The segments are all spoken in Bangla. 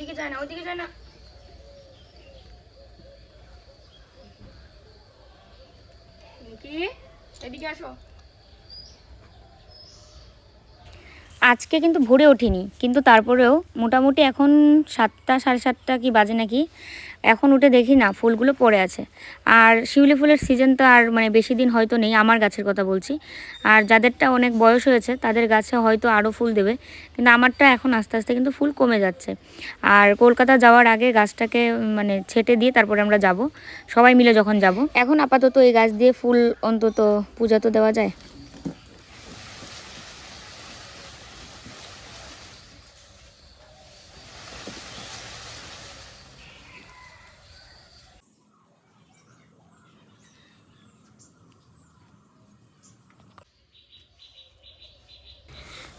ওইদিকে যায় না ওইদিকে যায় না। কি? এদিকে আসো। আজকে কিন্তু ভোরে ওঠিনি, কিন্তু তারপরেও মোটামুটি এখন সাতটা, সাড়ে সাতটা কি বাজে নাকি? এখন উঠে দেখি না, ফুলগুলো পড়ে আছে। আর শিউলি ফুলের সিজন তো আর মানে বেশি দিন হয়তো নেই, আমার গাছের কথা বলছি। আর যাদেরটা অনেক বয়স হয়েছে, তাদের গাছে হয়তো আরও ফুল দেবে, কিন্তু আমারটা এখন আস্তে আস্তে কিন্তু ফুল কমে যাচ্ছে। আর কলকাতা যাওয়ার আগে গাছটাকে মানে ছেটে দিয়ে তারপরে আমরা যাব, সবাই মিলে যখন যাব। এখন আপাতত এই গাছ দিয়ে ফুল অন্তত পূজা তো দেওয়া যায়?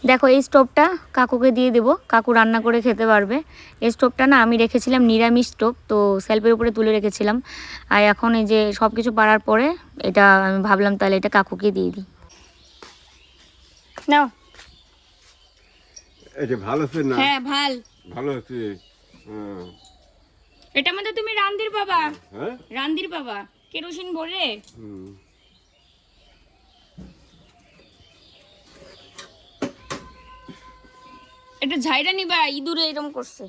দেখো এই স্টোভটা কাকুকে দিয়ে দেবো। কাকু রান্না করে খেতে পারবে। এই স্টোভটা না আমি রেখেছিলাম নিরামিষ স্টোভ তো সেলফের উপরে তুলে রেখেছিলাম। আর এখন এই যে সব কিছু পাড়ার পরে এটা আমি ভাবলাম তাহলে এটা কাকুকে দিয়ে দিই। নাও। এটা ভালো হচ্ছে না? হ্যাঁ ভালো। ভালো হচ্ছে। হ্যাঁ। এটা মধ্যে তুমি রান্দির বাবা। হ্যাঁ? রান্দির বাবা। কেরোসিন ভরে। হুম। এটা ঝাইরা নিবা ইঁদুরে এরকম করছে।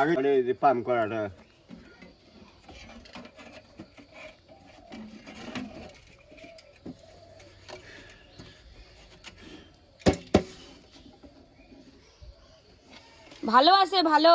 আগে মানে করাটা। ভালো আছে ভালো।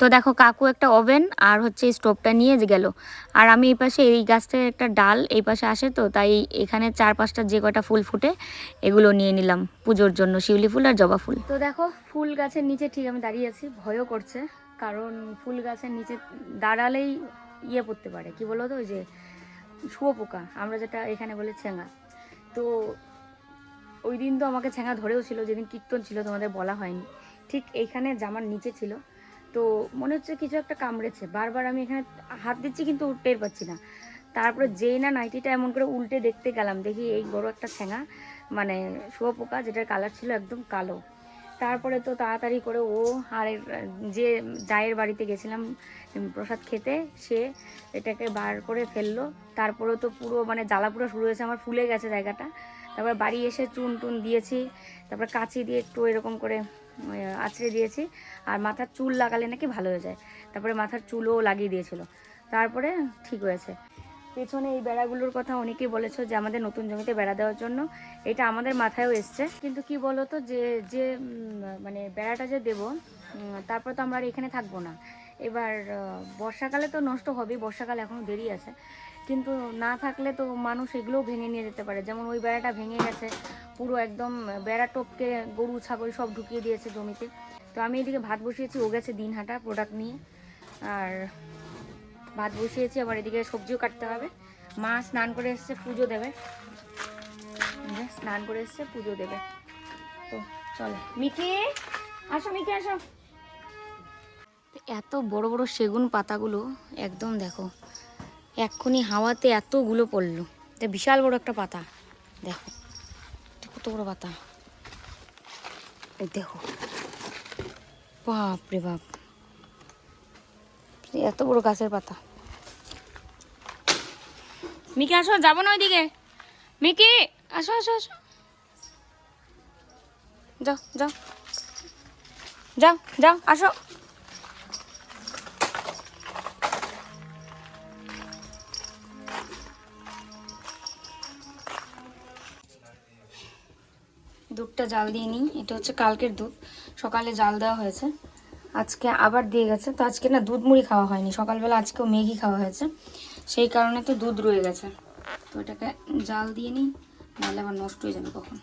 তো দেখো কাকু একটা ওভেন আর হচ্ছে স্টোভটা নিয়ে গেল। আর আমি এই পাশে এই গাছটার একটা ডাল এই পাশে আসে তো, তাই এখানে চার পাঁচটা যে কটা ফুল ফুটে এগুলো নিয়ে নিলাম পুজোর জন্য, শিউলি ফুল আর জবা ফুল। তো দেখো ফুল গাছের নিচে ঠিক আমি দাঁড়িয়ে আছি, ভয়ও করছে, কারণ ফুল গাছের নিচে দাঁড়ালেই ইয়ে পড়তে পারে, কি বলো তো ওই যে শুয়োপোকা আমরা যেটা এখানে বলি ছেঙা। তো ওই দিন তো আমাকে ছেঙা ধরেও ছিল, যেদিন কীর্তন ছিল তোমাদের বলা হয়নি। ঠিক এইখানে জামার নিচে ছিল তো মনে হচ্ছে কিছু একটা কামড়েছে। বারবার আমি এখানে হাত দিচ্ছি কিন্তু টের পাচ্ছি না। তারপরে যেই না নাইটিটা এমন করে উল্টে দেখতে গেলাম, দেখি এই বড় একটা ছেঙা মানে শুয়োপোকা যেটার কালার ছিল একদম কালো। তারপরে তো তাড়াতাড়ি করে ও আর যে জায়ের বাড়িতে গেছিলাম প্রসাদ খেতে, সে এটাকে বার করে ফেলল। তারপরে তো পুরো মানে জ্বালা পুরো শুরু হয়েছে, আমার ফুলে গেছে জায়গাটা। তারপরে বাড়ি এসে চুন টুন দিয়েছি, তারপরে কাঁচি দিয়ে একটু এরকম করে আঁচড়ে দিয়েছি। আর মাথার চুল লাগালে নাকি ভালো হয়ে যায়। তারপরে মাথার চুলও লাগিয়ে দিয়েছিল। তারপরে ঠিক হয়েছে। পেছনে এই বেড়াগুলোর কথা অনেকেই বলেছ যে আমাদের নতুন জমিতে বেড়া দেওয়ার জন্য। এটা আমাদের মাথায়ও এসছে। কিন্তু কি বলো তো যে যে মানে বেড়াটা যে দেবো তারপর তো আমরা এখানে থাকব না। এবার বর্ষাকালে তো নষ্ট হবেই। বর্ষাকালে এখনও দেরি আছে। কিন্তু না থাকলে তো মানুষ এগুলোও ভেঙে নিয়ে যেতে পারে। যেমন ওই বেড়াটা ভেঙে গেছে পুরো একদম বেড়া টপকে, গরু, ছাগল সব ঢুকিয়ে দিয়েছে জমিতে। তো আমি এদিকে ভাত বসিয়েছি, ও গেছে দিনহাটা প্রোডাক্ট নিয়ে। আর ভাত বসিয়েছি, আবার এদিকে সবজিও কাটতে হবে। মা স্নান করে এসছে, পুজো দেবে। এই স্নান করে এসছে, পুজো দেবে। তো চলো মিকি আসো মিকি আসো। এত বড় বড় সেগুন পাতাগুলো, একদম দেখো, এক্ষুনি হাওয়াতে এতগুলো পড়ল। এটা বিশাল বড় একটা পাতা, দেখো। কত বড় পাতা দেখো বাপ রে বাপ এত বড় গাছের পাতা মিকি আসো যাব না ওইদিকে মিকি আসো আসো আসো যাও যাও যাও যাও আসো দুধটা জাল দিয়ে নিই। এটা হচ্ছে কালকের দুধ। সকালে জাল দেওয়া হয়েছে। আজকে আবার দিয়ে গেছে। তো আজকে না দুধ মুড়ি খাওয়া হয়নি। সকালবেলা আজকেও ম্যাগি খাওয়া হয়েছে। সেই কারণে তো দুধ রয়ে গেছে। তো এটাকে জাল দিয়ে নিই, নাহলে আবার নষ্ট হয়ে যাবে কখন।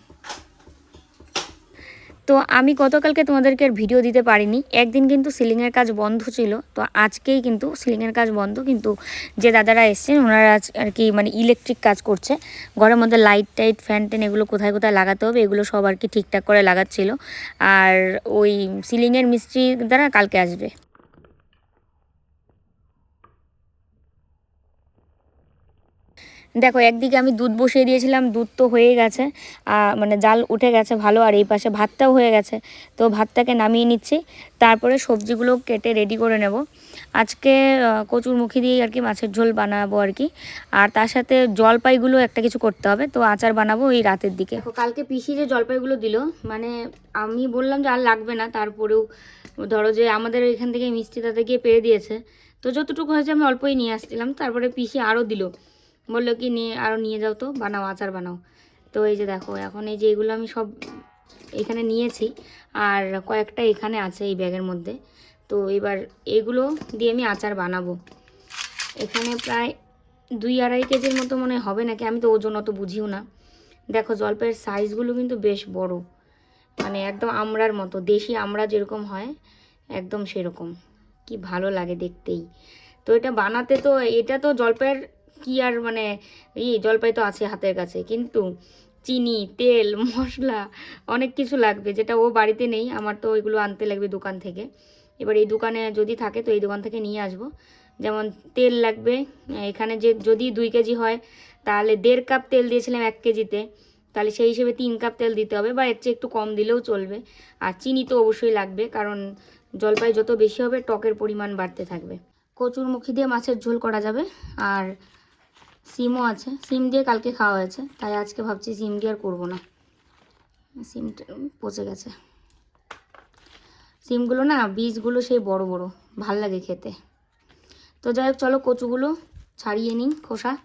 তো আমি গতকালকে তোমাদেরকে আর ভিডিও দিতে পারিনি। একদিন কিন্তু সিলিংয়ের কাজ বন্ধ ছিল, তো আজকেই কিন্তু সিলিংয়ের কাজ বন্ধ, কিন্তু যে দাদারা এসছেন, ওনারা আজ আর কি মানে ইলেকট্রিক কাজ করছে। ঘরের মধ্যে লাইট টাইট ফ্যান ট্যান এগুলো কোথায় কোথায় লাগাতে হবে, এগুলো সব আর কি ঠিকঠাক করে লাগাচ্ছিল। আর ওই সিলিংয়ের মিস্ত্রি দ্বারা কালকে আসবে। দেখো, একদিকে আমি দুধ বসিয়ে দিয়েছিলাম, দুধ তো হয়ে গেছে মানে জাল উঠে গেছে ভালো, আর এই পাশে ভাতটাও হয়ে গেছে। তো ভাতটাকে নামিয়ে নিচ্ছি, তারপরে সবজিগুলো কেটে রেডি করে নেব। আজকে কচুর মুখি দিয়ে আর কি মাছের ঝোল বানাবো আর কি। আর তার সাথে জলপাইগুলো একটা কিছু করতে হবে, তো আচার বানাবো এই রাতের দিকে। কালকে পিসি যে জলপাইগুলো দিল মানে আমি বললাম যে আর লাগবে না, তারপরেও ধরো যে আমাদের এখান থেকে মিষ্টি দাদা গিয়ে পেরে দিয়েছে। তো যতটুকু হয়েছে আমি অল্পই নিয়ে আসছিলাম, তারপরে পিসি আরও দিল। বলল কি, নিয়ে আরও নিয়ে যাও তো, বানাও, আচার বানাও। তো এই যে দেখো, এখন এই যে এগুলো আমি সব এখানে নিয়েছি, আর কয়েকটা এখানে আছে এই ব্যাগের মধ্যে। তো এবার এগুলো দিয়ে আমি আচার বানাবো। এখানে প্রায় দুই আড়াই কেজির মতো মনে হবে নাকি, আমি তো ওজন অত বুঝিও না। দেখো জলপাইয়ের সাইজগুলো কিন্তু বেশ বড় মানে একদম আমড়ার মতো, দেশি আমড়া যেরকম হয়, একদম সেরকম। কি ভালো লাগে দেখতেই। তো এটা বানাতে তো, এটা তো জলপাইয়ের কি আর মানে এই জলপাই তো আছে হাতের কাছে, কিন্তু চিনি, তেল, মশলা অনেক কিছু লাগবে, যেটা ও বাড়িতে নেই, আমার তো ওইগুলো আনতে লাগবে দোকান থেকে। এবার এই দোকানে যদি থাকে তো এই দোকান থেকে নিয়ে আসব। যেমন তেল লাগবে, এখানে যে যদি দুই কেজি হয়, তাহলে দেড় কাপ তেল দিয়েছিলাম এক কেজিতে, তাহলে সেই হিসেবে তিন কাপ তেল দিতে হবে বা এর চেয়ে একটু কম দিলেও চলবে। আর চিনি তো অবশ্যই লাগবে, কারণ জলপাই যত বেশি হবে, টকের পরিমাণ বাড়তে থাকবে। কচুর মুখি দিয়ে মাছের ঝোল করা যাবে, আর সিমও আছে। সিম দিয়ে কালকে খাওয়া হয়েছে। তাই আজকে ভাবছি সিম দিয়ে আর করব না। সিমটা পচে গেছে। সিমগুলো না, বীজগুলো সেই বড় বড়। ভালো লাগে খেতে। তো যাই হোক, চলো কচুগুলো ছাড়িয়ে নিই খোসা।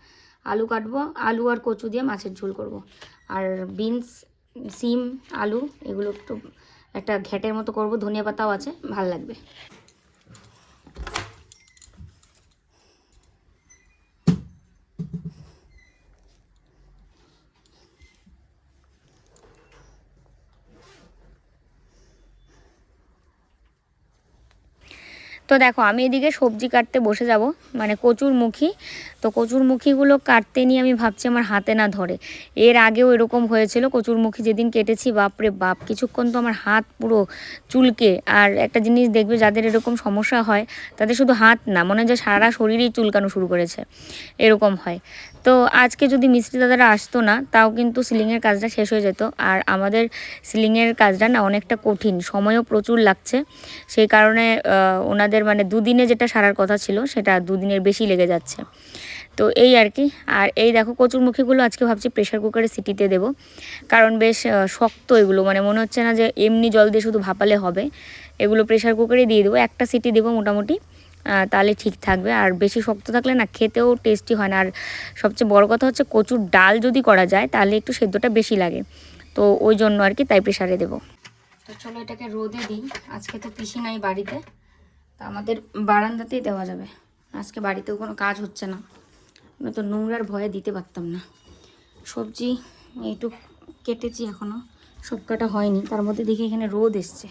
আলু কাটবো। আলু আর কচু দিয়ে মাছের ঝোল করব। আর বিনস, সিম, আলু, এগুলো একটু একটা ঘ্যাটের মতো করব। ধনিয়া পাতাও আছে। ভালো লাগবে। তো দেখো, আমি এদিকে সবজি কাটতে বসে যাব মানে কচুর মুখী। তো কচুর মুখীগুলো কাটতে নিয়ে আমি ভাবছি আমার হাতে না ধরে। এর আগেও এরকম হয়েছিল, কচুর মুখী যেদিন কেটেছি, বাপরে বাপ, কিছুক্ষণ তো আমার হাত পুরো চুলকে। আর একটা জিনিস দেখবে, যাদের এরকম সমস্যা হয়, তাদের শুধু হাত না, মনে হয় যে সারা শরীরেই চুলকানো শুরু করেছে। এরকম হয়। তো আজকে যদি মিস্ত্রি দাদারা আসতো না, তাও কিন্তু সিলিংয়ের কাজটা শেষ হয়ে যেত। আর আমাদের সিলিংয়ের কাজটা না অনেকটা কঠিন, সময়ও প্রচুর লাগছে। সেই কারণে ওনাদের মানে দুদিনে যেটা সারার কথা ছিল, সেটা দুদিনের বেশি লেগে যাচ্ছে। তো এই আর কি। আর এই দেখো কচুরমুখীগুলো আজকে ভাবছি প্রেশার কুকারে সিটিতে দেবো। কারণ বেশ শক্ত এগুলো। মানে মনে হচ্ছে না যে এমনি জল দিয়ে শুধু ভাপালে হবে। এগুলো প্রেশার কুকারে দিয়ে দেবো। একটা সিটি দেবো মোটামুটি। তাহলে ঠিক থাকবে। আর বেশি শক্ত থাকলে না খেতেও টেস্টি হয় না। আর সবচেয়ে বড় কথা হচ্ছে কচুর ডাল যদি করা যায়, তাহলে একটু সেদ্ধটা বেশি লাগে। তো ওই জন্য আর কি তাই প্রেশারে দেবো। তো চলো এটাকে রোদে দিই। আজকে তো পিসি নাই বাড়িতে। তা আমাদের বারান্দাতেই দেওয়া যাবে। আজকে বাড়িতেও কোনো কাজ হচ্ছে না। আমি তো নোংরার ভয়ে দিতে পারতাম না। সবজি একটু কেটেছি এখনও সব কাটা হয়নি। তার মধ্যে দেখি এখানে রোদ এসছে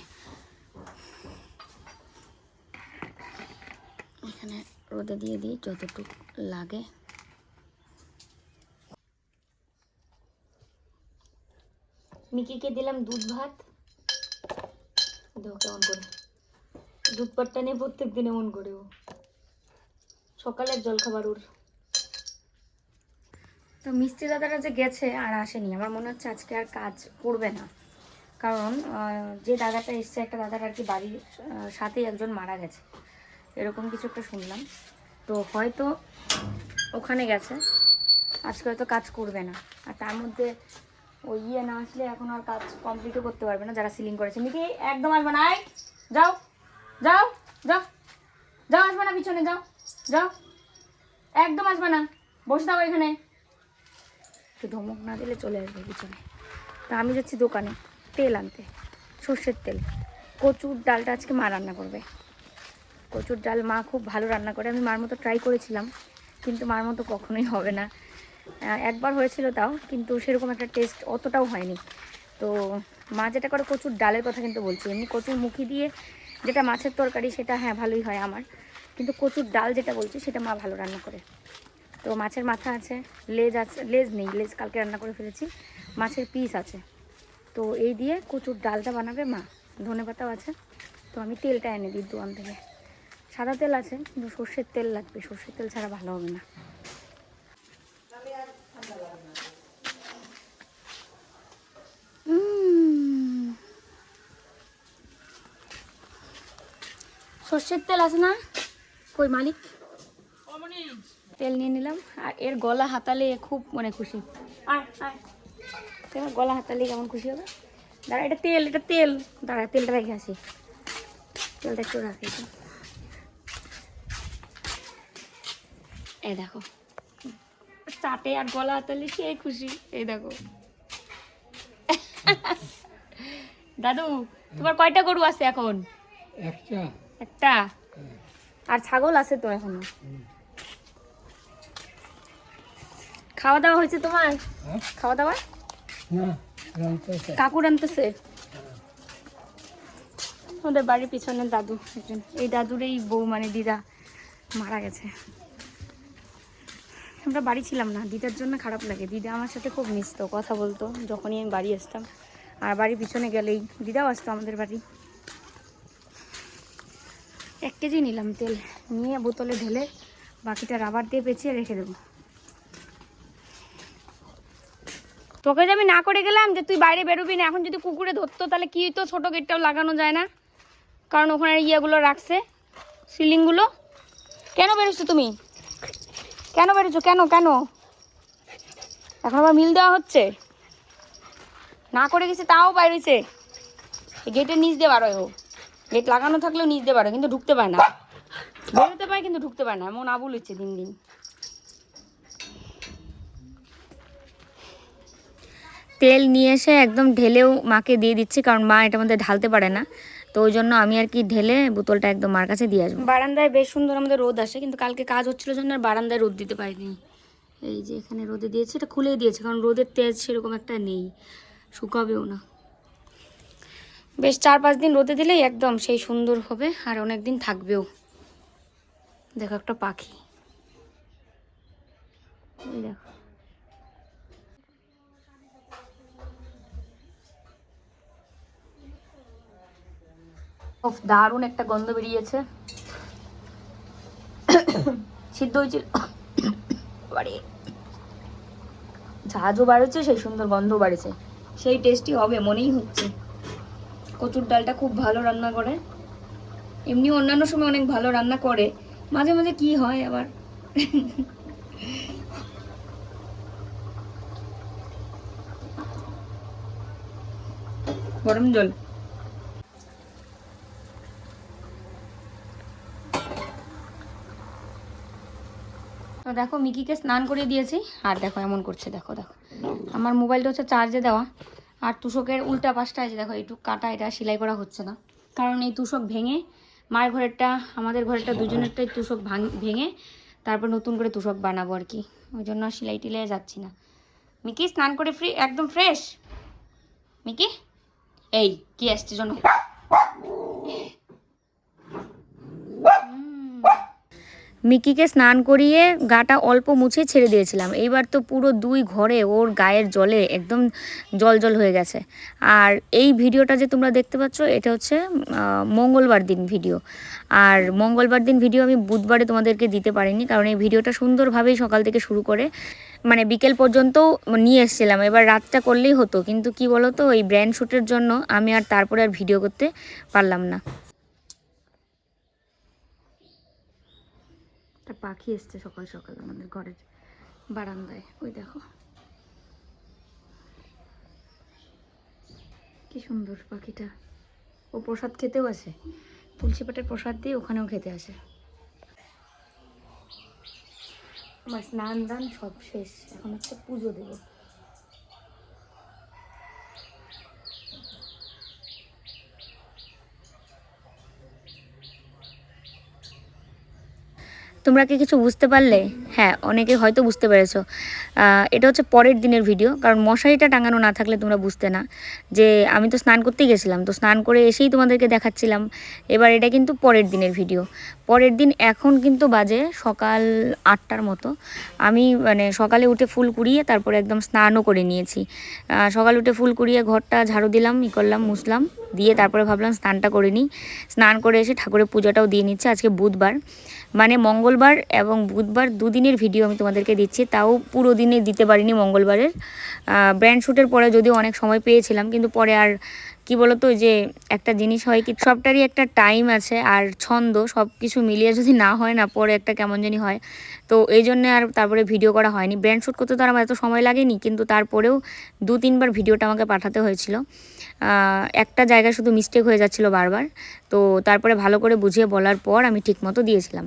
এখানে রোদে দিয়ে দিই যতটুকু লাগে। মিকিকে দিলাম দুধ ভাত। দেখো কেমন করে? দুধ পাট্টা নিয়ে প্রত্যেক দিন এমন করে ও। সকালের জলখাবার ওর। তো মিস্ত্রি দাদারা যে গেছে আর আসেনি আমার মনে হচ্ছে আজকে আর কাজ করবে না। কারণ যে দাদাটা এসছে একটা দাদার আর কি বাড়ির সাথেই একজন মারা গেছে। এরকম কিছু একটা শুনলাম। তো হয়তো ওখানে গেছে। আজকে হয়তো কাজ করবে না। আর তার মধ্যে ওই ইয়ে না আসলে এখন আর কাজ কমপ্লিটও করতে পারবে না, যারা সিলিং করেছে। মিকি, একদম আসবে না। যাও যাও যাও যাও, আসবে না পিছনে, যাও যাও। একদম আসবে না। বসে থাকো এখানে। একটু ধমক না দিলে চলে আসবে পিছনে। তা আমি যাচ্ছি দোকানে, তেল আনতে, সর্ষের তেল। কচুর ডালটা আজকে মা রান্না করবে। কচুর ডাল মা খুব ভালো রান্না করে। আমি মার মতো ট্রাই করেছিলাম, কিন্তু মার মতো কখনোই হবে না। একবার হয়েছিল তাও, কিন্তু সেরকম একটা টেস্ট অতটাও হয়নি। তো মা যেটা করে, কচুর ডালের কথা কিন্তু বলছি। এমনি কচুর মুখি দিয়ে যেটা মাছের তরকারি, সেটা হ্যাঁ ভালোই হয় আমার। কিন্তু কচুর ডাল যেটা বলছি, সেটা মা ভালো রান্না করে। তো মাছের মাথা আছে, লেজ আছে, লেজ নেই, লেজ কালকে রান্না করে ফেলেছি। মাছের পিস আছে। তো এই দিয়ে কচুর ডালটা বানাবে মা। ধনে পাতাও আছে। তো আমি তেলটা এনে দিই দোকান থেকে। সাদা তেল আছে, কিন্তু সর্ষের তেল লাগবে। সর্ষের তেল ছাড়া ভালো হবে না। সর্ষের তেল আছে না? কই মালিক? তেল নিয়ে নিলাম। আর এর গলা হাতালে খুব মনে খুশি। গলা হাতালে কেমন খুশি হবে? দাঁড়া, এটা তেল এটা তেল। দাঁড়া, তেলটা রেখে আসি। তেলটা একটু রাখি। এই দেখো। চাটে আর গলা হাতালে সে খুশি। এই দেখো। দাদু তোমার কয়টা গরু আছে এখন? একটা। একটা? আর ছাগল আছে তো এখনও। খাওয়া দাওয়া হয়েছে তোমার? হ্যাঁ? খাওয়া দাওয়া না রামতেছে কাকু আনতেছে? আমাদের বাড়ির পিছনে দাদু একজন। এই দাদুর এই বউ মানে দিদা মারা গেছে। আমরা বাড়ি ছিলাম না। দিদার জন্য খারাপ লাগে। দিদা আমার সাথে খুব মিশতো, কথা বলতো, যখনই আমি বাড়ি আসতাম। আর বাড়ির পিছনে গেলেই দিদাও আসতো আমাদের বাড়ি। এক কেজি নিলাম তেল, নিয়ে বোতলে ঢেলে বাকিটা রাবার দিয়ে পেঁচিয়ে রেখে দেবো। তোকে যে আমি না করে গেলাম যে তুই বাইরে বেরোবি না, এখন যদি কুকুরে ধরতো তাহলে কি তো ছোট গেটটাও লাগানো যায় না? কারণ ওখানে ইয়েগুলো রাখছে, সিলিংগুলো। কেন বেরোচ্ছো তুমি? কেন বেরোছো কেন কেন? এখন আবার মিল দেওয়া হচ্ছে? না করে গেছে, তাও বাইরেছে। গেটের নিচ দিয়ে ও গেট লাগানো থাকলেও নিচ দিয়ে বারোয় কিন্তু ঢুকতে পায় না। বেরোতে পায়, কিন্তু ঢুকতে পায় না। এমন আবুল হচ্ছে দিন দিন। তেল নিয়ে এসে একদম ঢেলেও মাকে দিয়ে দিচ্ছি, কারণ মা এটা মধ্যে ঢালতে পারে না। ওই জন্য আমি আর কি ঢেলে বোতলটা একদম মার কাছে দিয়ে আসব। বারান্দায় বেশ সুন্দর আমাদের রোদ আসে, কিন্তু কালকে কাজ হচ্ছিল জন্য আর বারান্দায় রোদ দিতে পারিনি। এই যে এখানে রোদে দিয়েছে, এটা খুলেই দিয়েছে, কারণ রোদের তেজ সেরকম একটা নেই, শুকাবেও না। বেশ চার পাঁচ দিন রোদে দিলেই একদম সেই সুন্দর হবে, আর অনেক দিন থাকবেও। দেখো একটা পাখি। দেখো। দারুণ একটা গন্ধ বেরিয়েছে। সিদ্ধ হয়েছিল। ঝাঁঝও বাড়ছে, সেই সুন্দর গন্ধ বাড়েছে। সেই টেস্টি হবে, মনেই হচ্ছে। কচুর ডালটা খুব ভালো রান্না করে। এমনি অন্যান্য সময় অনেক ভালো রান্না করে। মাঝে মাঝে কি হয় আবার? গরম জল। তো দেখো মিকিকে স্নান করে দিয়েছি। আর দেখো এমন করছে, দেখো দেখো। আমার মোবাইলটা হচ্ছে চার্জে দেওয়া। আর তুষকের উল্টা পাশটা আছে দেখো একটু কাটা, এটা সেলাই করা হচ্ছে না। কারণ এই তুষক ভেঙে মায়ের ঘরেরটা, আমাদের ঘরেরটা দুজনেরটাই তুষক ভাঙ- ভেঙে তারপর নতুন করে তুষক বানাবো আর কি। ওই জন্য আর সেলাই টিলাই যাচ্ছি না। মিকি, স্নান করে ফ্রি, একদম ফ্রেশ? মিকি? এই, কি আসছে জন্য মিকিকে স্নান করিয়ে গাটা অল্প মুছে ছেড়ে দিয়েছিলাম। এইবার তো পুরো দুই ঘরে ওর গায়ের জলে একদম জল জল হয়ে গেছে। আর এই ভিডিওটা যে তোমরা দেখতে পাচ্ছ, এটা হচ্ছে মঙ্গলবার দিন ভিডিও। আর মঙ্গলবার দিন ভিডিও আমি বুধবারে তোমাদেরকে দিতে পারিনি, কারণ এই ভিডিওটা সুন্দরভাবেই সকাল থেকে শুরু করে মানে বিকেল পর্যন্তও নিয়ে এসেছিলাম। এবার রাতটা করলেই হতো, কিন্তু কি বলো তো ওই ব্র্যান্ড শ্যুটের জন্য আমি আর তারপরে আর ভিডিও করতে পারলাম না। একটা পাখি এসছে সকাল সকাল আমাদের ঘরের বারান্দায়। ওই দেখো। কি সুন্দর পাখিটা। ও প্রসাদ খেতেও আসে। তুলসী পাটের প্রসাদ দিয়ে ওখানেও খেতে আসে। আমার স্নান দান সব শেষ। এখন হচ্ছে পুজো দেবো। তোমরা কি কিছু বুঝতে পারলে? হ্যাঁ অনেকে হয়তো বুঝতে পেরেছ। এটা হচ্ছে পরের দিনের ভিডিও, কারণ মশারিটা টাঙানো না থাকলে তোমরা বুঝতে না। যে আমি তো স্নান করতেই গেছিলাম, তো স্নান করে এসেই তোমাদেরকে দেখাচ্ছিলাম। এবার এটা কিন্তু পরের দিনের ভিডিও। পরের দিন এখন কিন্তু বাজে সকাল আটটার মতো। আমি মানে সকালে উঠে ফুল কুড়িয়ে তারপরে একদম স্নানও করে নিয়েছি। সকালে উঠে ফুল কুড়িয়ে ঘরটা ঝাড়ু দিলাম, ই করলাম, মুছলাম, দিয়ে তারপরে ভাবলাম স্নানটা করে নিই। স্নান করে এসে ঠাকুরের পূজাটাও দিয়ে নিচ্ছে, আজকে বুধবার। মানে মঙ্গলবার এবং বুধবার দুদিনের ভিডিও আমি তোমাদেরকে দিচ্ছি। তাও পুরো দিনে দিতে পারিনি মঙ্গলবারের। ব্র্যান্ড শ্যুটের পরে যদিও অনেক সময় পেয়েছিলাম, কিন্তু পরে আর কি বলতো যে একটা জিনিস হয় কি, সবটারই একটা টাইম আছে আর ছন্দ সব কিছু মিলিয়ে যদি না হয় না, পরে একটা কেমন জানি হয়। তো এই জন্য আর তারপরে ভিডিও করা হয়নি। ব্র্যান্ড শ্যুট করতে তো আমার এত সময় লাগেনি, কিন্তু তারপরেও দু তিনবার ভিডিওটা আমাকে পাঠাতে হয়েছিল। একটা জায়গায় শুধু মিস্টেক হয়ে যাচ্ছিল বারবার। তো তারপরে ভালো করে বুঝিয়ে বলার পর আমি ঠিকমতো দিয়েছিলাম।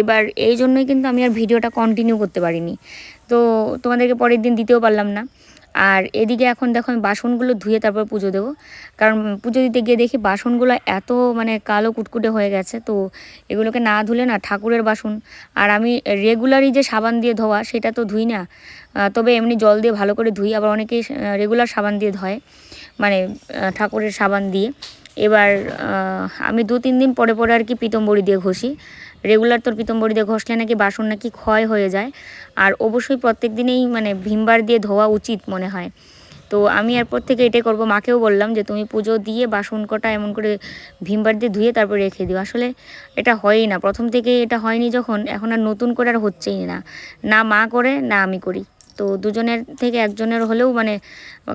এবার এই জন্যই কিন্তু আমি আর ভিডিওটা কন্টিনিউ করতে পারিনি। তো তোমাদেরকে পরের দিন দিতেও পারলাম না। আর এদিকে এখন দেখো আমি বাসনগুলো ধুয়ে তারপর পুজো দেবো। কারণ পুজো দিতে গিয়ে দেখি বাসনগুলো এত মানে কালো কুটকুটে হয়ে গেছে, তো এগুলোকে না ধুলে না ঠাকুরের বাসন। আর আমি রেগুলারই যে সাবান দিয়ে ধোয়া সেটা তো ধুই না। তবে এমনি জল দিয়ে ভালো করে ধুই, আবার অনেকেই রেগুলার সাবান দিয়ে ধয় মানে ঠাকুরের সাবান দিয়ে। এবার আমি দু তিন দিন পরে পরে আর কি পিতম্বরি দিয়ে ঘষি। রেগুলার তোর পিতম্বর দিয়ে ঘষলে নাকি বাসন নাকি ক্ষয় হয়ে যায়। আর অবশ্যই প্রত্যেক দিনেই মানে ভিমবার দিয়ে ধোয়া উচিত মনে হয়। তো আমি এরপর থেকে এটাই করব। মাকেও বললাম যে, তুমি পুজো দিয়ে বাসন কটা এমন করে ভিমবার দিয়ে ধুয়ে তারপর রেখে দিও। আসলে এটা হয়ই না। প্রথম থেকে এটা হয়নি যখন, এখন আর নতুন করে আর হচ্ছেই না। না মা করে, না আমি করি। তো দুজনের থেকে একজনের হলেও মানে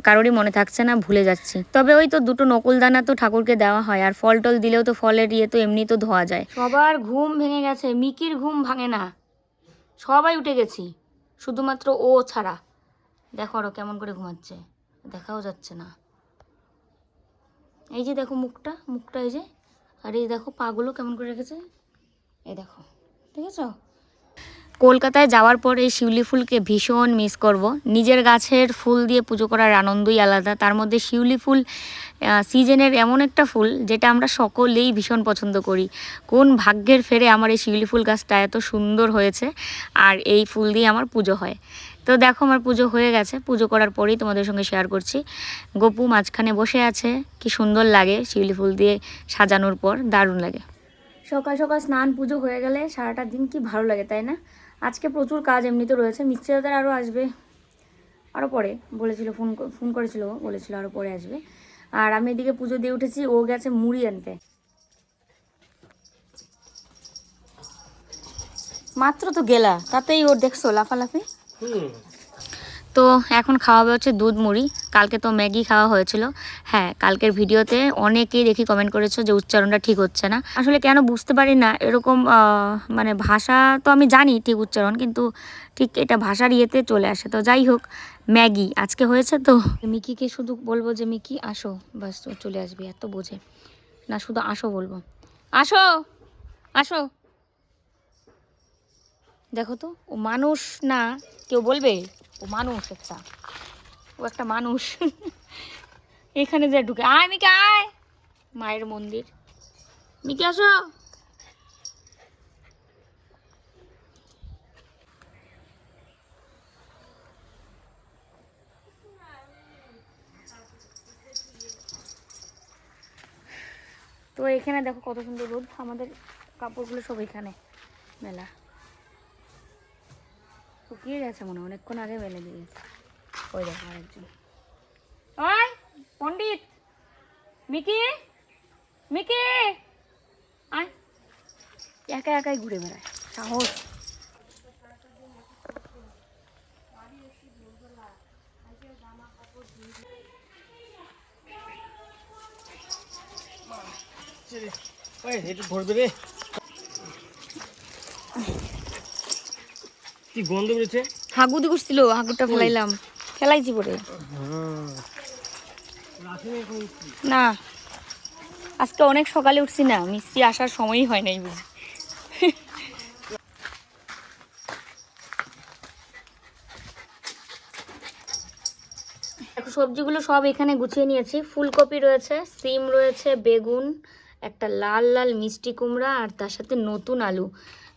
কারোরই মনে থাকছে না, ভুলে যাচ্ছি। তবে ওই তো দুটো নকুল দানা তো ঠাকুরকে দেওয়া হয়, আর ফল টল দিলেও তো ফলের ইয়ে তো এমনি তো ধোয়া যায়। সবার ঘুম ভেঙে গেছে, মিকির ঘুম ভাঙে না। সবাই উঠে গেছি, শুধুমাত্র ও ছাড়া। দেখো আরও কেমন করে ঘুমাচ্ছে, দেখাও যাচ্ছে না। এই যে দেখো মুখটা মুখটা এই যে, আর এই দেখো পাগুলো কেমন করে রেখেছে, এই দেখো ঠিক আছে কলকাতায় যাওয়ার পর এই শিউলি ফুলকে ভীষণ মিস করব। নিজের গাছের ফুল দিয়ে পুজো করার আনন্দই আলাদা। তার মধ্যে শিউলি ফুল সিজনের এমন একটা ফুল যেটা আমরা সকলেই ভীষণ পছন্দ করি। কোন ভাগ্যের ফেরে আমার এই শিউলি ফুল গাছটা এত সুন্দর হয়েছে আর এই ফুল দিয়ে আমার পুজো হয়। তো দেখো আমার পুজো হয়ে গেছে। পুজো করার পরেই তোমাদের সঙ্গে শেয়ার করছি। গপু মাঝখানে বসে আছে। কি সুন্দর লাগে শিউলি ফুল দিয়ে সাজানোর পর। দারুণ লাগে। সকাল সকাল স্নান, পুজো হয়ে গেলে সারাটা দিন কি ভালো লাগে, তাই না? আজকে প্রচুর কাজ এমনিতে রয়েছে। মিস্ত্রি দাদার আরও আসবে আরও পরে বলেছিল, ফোন ফোন করেছিল বলেছিল আরও পরে আসবে। আর আমি এদিকে পুজো দিয়ে উঠেছি, ও গেছে মুড়ি আনতে। মাত্র তো গেলা, তাতেই ওর দেখছ লাফালাফি? তো এখন খাওয়া হবে হচ্ছে দুধ মুড়ি। কালকে তো ম্যাগি খাওয়া হয়েছিল। হ্যাঁ কালকের ভিডিওতে অনেকেই দেখি কমেন্ট করেছ যে উচ্চারণটা ঠিক হচ্ছে না। আসলে কেন বুঝতে পারি না, এরকম মানে ভাষা তো আমি জানি ঠিক উচ্চারণ, কিন্তু ঠিক এটা ভাষার ইয়েতে চলে আসে। তো যাই হোক, ম্যাগি, আজকে হয়েছে তো। মিকিকে শুধু বলব যে, মিকি, আসো। বাস চলে আসবে, এত বোঝে। না, শুধু আসো বলব। আসো! আসো! দেখো তো, ও মানুষ না, কেউ বলবে? ও মানুষ একটা। ও একটা মানুষ। এখানে যা ঢুকে আয় মিকে, আয়। মায়ের মন্দির। মিকে, আসো। তো এখানে দেখো কত সুন্দর রোদ। আমাদের কাপড়গুলো সব এখানে। মেলা। শুকিয়ে গেছে মনে অনেকক্ষণ আগে মেলে দিয়েছে। ওই দেখো আরেকজন। ওই পণ্ডিত। মিকি? মিকি? আয়। একা একাই ঘুরে বেড়ায় সাহস। এটা ধরবে রে কি গন্ধ বেরোচ্ছে? হাগুদি করছিল হাগুরটা ফেলাইলাম। ফেলাইছি পরে। না আজকে অনেক সকালে উঠছি না মিস্ত্রি আসার সময়ই হয় নাই বুঝি। সবজিগুলো সব এখানে গুছিয়ে নিয়েছি। ফুলকপি রয়েছে সিম রয়েছে বেগুন একটা লাল লাল মিষ্টি কুমড়া আর তার সাথে নতুন আলু।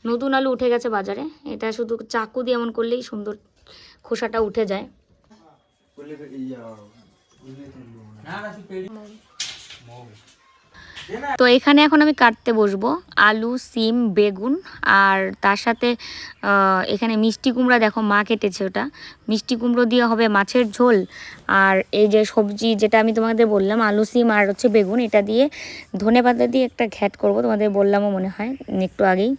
নতুন আলু উঠে গেছে বাজারে। এটা শুধু চাকু দিয়ে এমন করলেই সুন্দর খোসাটা উঠে যায়। তো এখানে এখন আমি কাটতে বসবো আলু, সিম, বেগুন আর তার সাথে এখানে মিষ্টি কুমড়া দেখো, মা কেটেছে ওটা। মিষ্টি কুমড়ো দিয়ে হবে মাছের ঝোল আর এই যে সবজি যেটা আমি তোমাদের বললাম, আলু, সিম আর হচ্ছে বেগুন, এটা দিয়ে ধনে পাতা দিয়ে একটা ঘ্যাট করব, তোমাদের বললামও মনে হয়, একটু আগেই।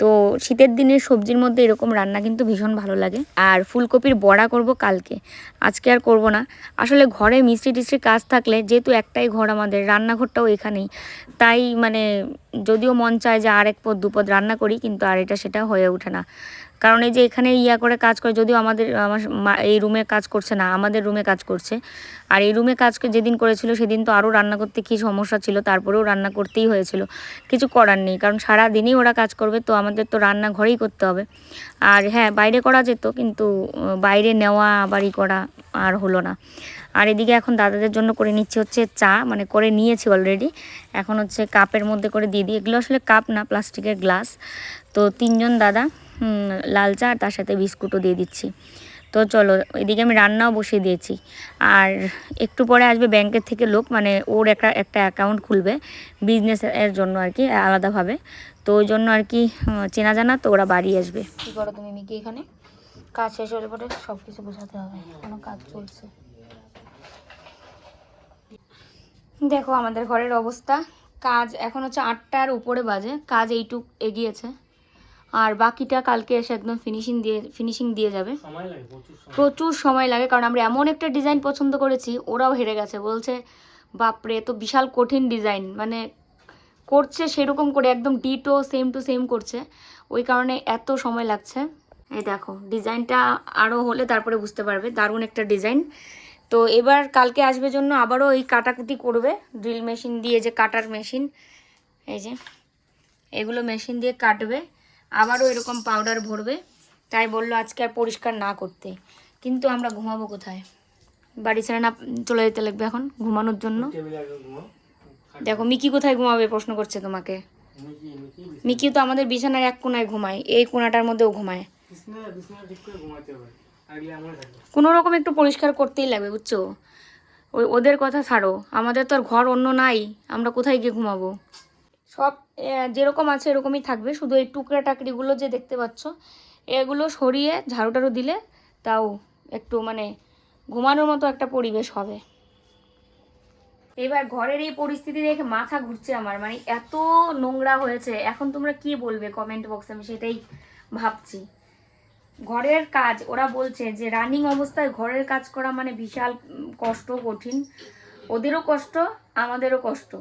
তো শীতের দিনে সবজির মধ্যে এরকম রান্না কিন্তু ভীষণ ভালো লাগে। আর ফুলকপির বড়া করব কালকে। আজকে আর করব না। আসলে ঘরে মিষ্টি টিস্ট্রি কাজ থাকলে যেহেতু একটাই ঘর আমাদের, রান্নাঘরটাও এখানেই। তাই মানে যদিও মন চায় যে আর এক পদ দুপদ রান্না করি, কিন্তু আর এটা সেটা হয়ে ওঠে না। কারণ এই যে এখানে ইয়া করে কাজ করে, যদিও আমাদের, আমার এই রুমে কাজ করছে না, আমাদের রুমে কাজ করছে। আর এই রুমে কাজ যেদিন করেছিল সেদিন তো আরও রান্না করতে কী সমস্যা ছিল, তারপরেও রান্না করতেই হয়েছিল। কিছু করার নেই, কারণ সারা দিনই ওরা কাজ করবে, তো আমাদের তো রান্না ঘরেই করতে হবে। আর হ্যাঁ বাইরে করা যেত, কিন্তু বাইরে নেওয়া আবারই করা আর হলো না। আর এদিকে এখন দাদাদের জন্য করে নিচ্ছি হচ্ছে চা মানে করে নিয়েছি অলরেডি এখন হচ্ছে কাপের মধ্যে করে দিয়ে দিই। এগুলো আসলে কাপ না প্লাস্টিকের গ্লাস তো তিনজন দাদা। লাল চা আর তার সাথে বিস্কুটও দিয়ে দিচ্ছি। তো চলো, এদিকে আমি রান্নাও বসিয়ে দিয়েছি। আর একটু পরে আসবে ব্যাংকের থেকে লোক মানে ওর একটা একটা অ্যাকাউন্ট খুলবে বিজনেস এর জন্য আর কি, আলাদাভাবে। তো ওই জন্য আর কি চেনা জানা, তো ওরা বাড়ি আসবে। কী করো তুমি, মিকি এখানে? কাজ শেষ হলে পরে সব কিছু বোঝাতে হবে, কোনো কাজ চলছে। দেখো আমাদের ঘরের অবস্থা, কাজ এখন হচ্ছে আটটার উপরে বাজে, কাজ এইটুক এগিয়েছে। আর বাকিটা কালকে এসে একদম ফিনিশিং দিয়ে ফিনিশিং দিয়ে যাবে। প্রচুর সময় লাগে। কারণ আমরা এমন একটা ডিজাইন পছন্দ করেছি ওরাও হেরে গেছে। বলছে বাপরে তো বিশাল কঠিন ডিজাইন মানে করছে সেরকম করে একদম ডিটো সেম টু সেম করছে। ওই কারণে এত সময় লাগছে। এই দেখো ডিজাইনটা আরও হলে তারপরে বুঝতে পারবে দারুণ একটা ডিজাইন তো এবার কালকে আসবে জন্য আবারও এই কাটাকুটি করবে ড্রিল মেশিন দিয়ে যে কাটার মেশিন এই যে এগুলো মেশিন দিয়ে কাটবে। আবারও এরকম পাউডার ভরবে। তাই বলল আজকে আর পরিষ্কার না করতে। কিন্তু আমরা ঘুমাবো কোথায়? বাড়ি ছেড়ে না চলে যেতে লাগবে এখন ঘুমানোর জন্য। দেখো মিকি কোথায় ঘুমাবে প্রশ্ন করছে তোমাকে। মিকি মিকি মিকি তো আমাদের বিছানার এক কোনায় ঘুমায় এই কোনাটার মধ্যেও ঘুমায়। কোনো রকম একটু পরিষ্কার করতেই লাগবে বুঝছ? ওই ওদের কথা ছাড়ো। আমাদের তো আর ঘর অন্য নাই আমরা কোথায় গিয়ে ঘুমাবো? সব যেরকম আছে এরকমই থাকবে। শুধু এই টুকরা টাকরিগুলো যে দেখতে পাচ্ছ, এগুলো সরিয়ে ঝাড়ু টাড়ু দিলে তাও একটু মানে ঘুমানোর মতো একটা পরিবেশ হবে। এবার ঘরের এই পরিস্থিতি দেখে মাথা ঘুরছে আমার। মানে এত নোংরা হয়েছে। এখন তোমরা কি বলবে কমেন্ট বক্সে আমি সেটাই ভাবছি। ঘরের কাজ, ওরা বলছে যে রানিং অবস্থায় ঘরের কাজ করা মানে বিশাল কষ্ট, কঠিন। ওদেরও কষ্ট, আমাদেরও কষ্ট।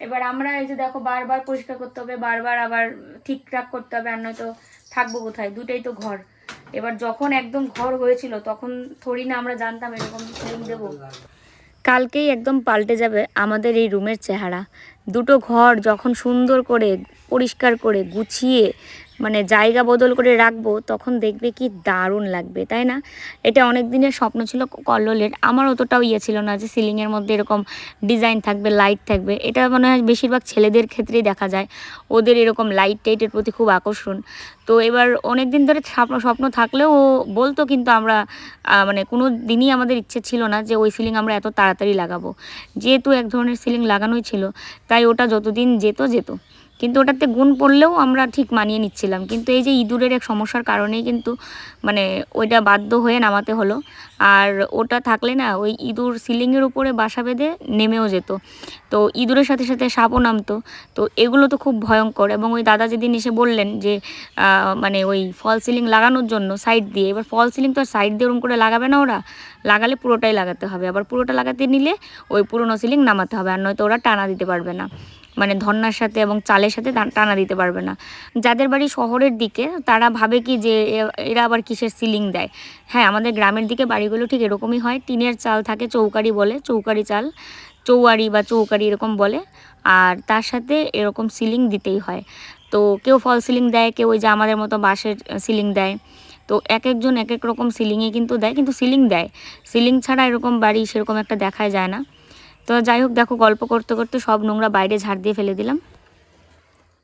এবার আমরা এই যে দেখো বারবার পরিষ্কার করতে হবে, বারবার আবার ঠিকঠাক করতে হবে আর নয়তো থাকব কোথায়? দুটাই তো ঘর। এবার যখন একদম ঘর হয়েছিল, তখন থরি না আমরা জানতাম এরকম ফিলিং দেবো। কালকেই একদম পাল্টে যাবে আমাদের এই রুমের চেহারা। দুটো ঘর যখন সুন্দর করে, পরিষ্কার করে গুছিয়ে মানে জায়গা বদল করে রাখব, তখন দেখবে কি দারুণ লাগবে, তাই না? এটা অনেক দিনের স্বপ্ন ছিল কল্লোলের। আমার অতটাও ইয়ে ছিল না যে সিলিংয়ের মধ্যে এরকম ডিজাইন থাকবে, লাইট থাকবে। এটা মনে হয় বেশিরভাগ ছেলেদের ক্ষেত্রেই দেখা যায়। ওদের এরকম লাইট টাইটের প্রতি খুব আকর্ষণ। তো এবার অনেক দিন ধরে স্বপ্ন স্বপ্ন থাকলেও ও বলতো কিন্তু আমরা মানে কোনো দিনই আমাদের ইচ্ছে ছিল না যে ওই সিলিং আমরা এত তাড়াতাড়ি লাগাবো। যেহেতু এক ধরনের সিলিং লাগানোই ছিল, তাই ওটা যতদিন যেত যেত। কিন্তু ওটাতে গুণ পড়লেও আমরা ঠিক মানিয়ে নিচ্ছিলাম। কিন্তু এই যে ইঁদুরের এক সমস্যার কারণেই কিন্তু মানে ওইটা বাধ্য হয়ে নামাতে হলো। আর ওটা থাকলে না, ওই ইঁদুর সিলিংয়ের উপরে বাসা বেঁধে নেমেও যেত। তো ইঁদুরের সাথে সাথে সাপও নামতো। তো এগুলো তো খুব ভয়ঙ্কর। এবং ওই দাদা যেদিন এসে বললেন যে মানে ওই ফল সিলিং লাগানোর জন্য সাইড দিয়ে, এবার ফল সিলিং তো আর সাইড দিয়ে ওরকম করে লাগাবে না ওরা। লাগালে পুরোটাই লাগাতে হবে। আবার পুরোটা লাগাতে নিলে ওই পুরোনো সিলিং নামাতে হবে। আর নয়তো ওরা টানা দিতে পারবে না। মানে ধন্নার সাথে এবং চালের সাথে টানা দিতে পারবে না। যাদের বাড়ি শহরের দিকে, তারা ভাবে কি যে এরা আবার কিসের সিলিং দেয়? হ্যাঁ আমাদের গ্রামের দিকে বাড়িগুলো ঠিক এরকমই হয়। টিনের চাল থাকে চৌকারি বলে, চৌকারি চাল, চৌয়ারি বা চৌকারি এরকম বলে। আর তার সাথে এরকম সিলিং দিতেই হয়। তো কেউ ফল সিলিং দেয়, কেউ ওই যে আমাদের মতো বাঁশের সিলিং দেয়। তো এক একজন এক এক রকম সিলিংয়ে কিন্তু দেয়, কিন্তু সিলিং দেয়। সিলিং ছাড়া এরকম বাড়ি সেরকম একটা দেখায় যায় না। তো যাই হোক দেখো গল্প করতে করতে সব নোংরা বাইরে ঝাড় দিয়ে ফেলে দিলাম।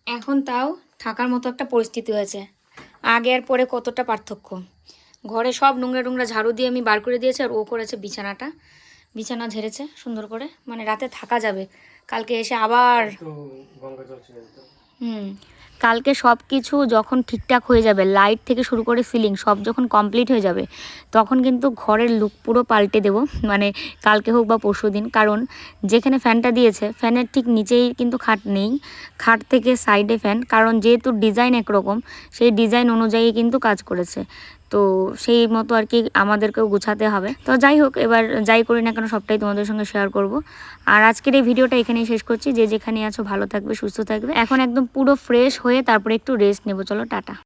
এখন তাও থাকার মতো একটা পরিস্থিতি হয়েছে। আগে আর পরে কতটা পার্থক্য। ঘরে সব নোংরা নোংরা ঝাড়ু দিয়ে আমি বার করে দিয়েছি আর ও করেছে বিছানাটা। বিছানা ঝেড়েছে সুন্দর করে। মানে রাতে থাকা যাবে। কালকে এসে আবার হুম। কালকে সব কিছু যখন ঠিকঠাক হয়ে যাবে লাইট থেকে শুরু করে সিলিং সব যখন কমপ্লিট হয়ে যাবে, তখন কিন্তু ঘরের লুক পুরো পাল্টে দেব। মানে কালকে হোক বা পরশু দিন, কারণ যেখানে ফ্যানটা দিয়েছে, ফ্যানের ঠিক নিচেই কিন্তু খাট নেই, খাট থেকে সাইডে ফ্যান কারণ যেহেতু ডিজাইন একরকম, সেই ডিজাইন অনুযায়ী কিন্তু কাজ করেছে। তো সেই মতো আর কি আমাদেরকেও গুছাতে হবে। তো যাই হোক, এবার যাই করি না কেন সবটাই তোমাদের সঙ্গে শেয়ার করব। আর আজকের এই ভিডিওটা এখানেই শেষ করছি। যে যেখানে আছো ভালো থাকবে, সুস্থ থাকবে। এখন একদম পুরো ফ্রেশ হয়ে তারপরে একটু রেস্ট নেব। চলো, টাটা।